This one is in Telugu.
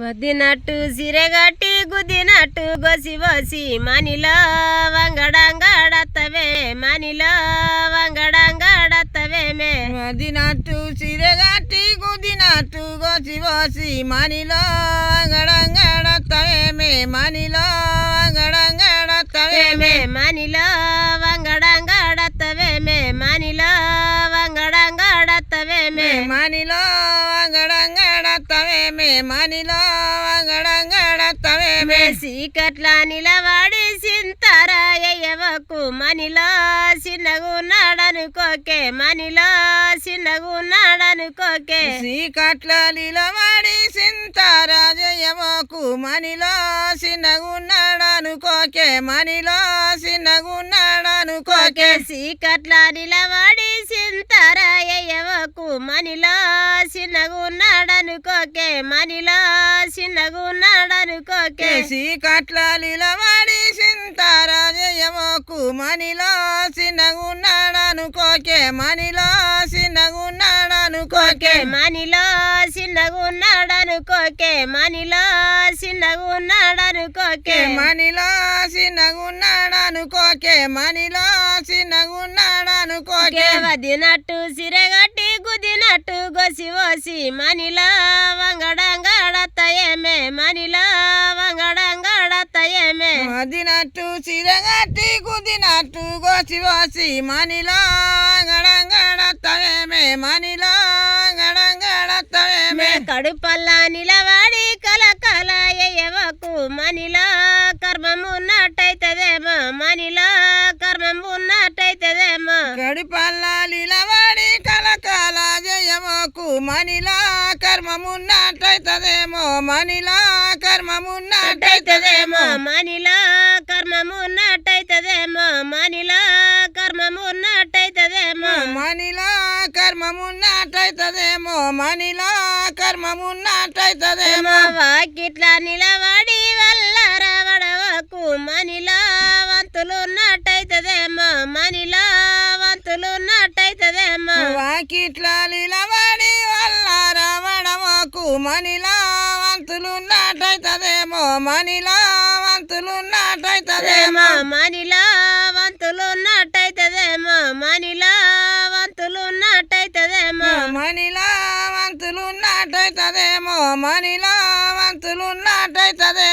ಮದಿನಟ್ಟು ಸಿರೆಗಟ್ಟಿ ಗುದಿನಟ್ಟು ಗೊಸಿ ಬಸಿ ಮನಿಲ ವಂಗಡಂಗಡತ್ತವೆ ಮನಿಲ ವಂಗಡಂಗಡತ್ತವೆ ಮೇ. ಮದಿನಟ್ಟು ಸಿರೆಗಟ್ಟಿ ಗುದಿನಟ್ಟು ಗೊಸಿ ಬಸಿ Manila ವಂಗಡಂಗಡತ್ತವೆ May. Manila ವಂಗಡಂಗಡತ್ತವೆ May. Manila గడంగడతవేమే మనిలో గడంగడతవేమే సీకట్ల నిలవాడి సింతారాయవకు మనిలో చిన్నగున్నాడనుకోకే మనిలో చిన్నగున్నాడనుకోకే శ్రీకట్ల నిలబడి సింతారాజయ్యవకు మనిలో సిన్నగున్నాడనుకోకే మనిలో సిన్నగున్నాడనుకోకే సీకట్ల నిలవాడి సింతారాయవకు మనిలో చిన్నగున్నాడనుకోకే మనిలో చిన్నగున్నాడనుకోకే. శ్రీకట్ల నిలబడి సింతారాజయ్యవకు మనిలో సిన్నగున్నాడనుకోకే మనిలో సిన్నగున్నాడనుకోకే మనిలో చిన్నగున్నాడనుకోకే మనిలో చిన్నగున్నాడనుకోకే. మనిలో సిన్నగున్నాడనుకోకే మనిలో సిన్నగున్నాడనుకోకే వదినట్టు సిరగట్టి Daatu ಗೊಸಿ ಓಸಿ Manila ವಂಗಡಂಗಡತ್ತಯಮೆ Manila ವಂಗಡಂಗಡತ್ತಯಮೆ ಮದಿನಾಟು ಸಿರಗಟ್ಟಿ ಕುದಿನಾಟು ಗೊಸಿ ಓಸಿ Manila ಗಡಂಗಡತ್ತಯಮೆ Manila ಗಡಂಗಡತ್ತಯಮೆ ಕಡುಪಲ್ಲ ನಿಲವಾಡಿ ಕಲ ಕಲ ಎಯವಕು Manila Manila కర్మమున్నట్టయితదేమో Manila కర్మమున్నట్టయితదేమో మనిలో కర్మమున్నట్టయితదేమో మనిలో కర్మమున్నట్టయితదేమో Manila కర్మమున్నట్టయితదేమో Manila కర్మమున్నట్టయితదేమో Vakitlo నిలబడి రావడమోకు మనిలా వంతులున్నట్టయితదేమో మనిలా వంతులున్నట్టయితదేమో మనిలో వంతులున్నట్టయితదేమో మనిలో వంతులున్నట్టయితదేమో మనిలా వంతులున్నట్టయితదేమో మనిలా వంతులున్నట్టయితదేమో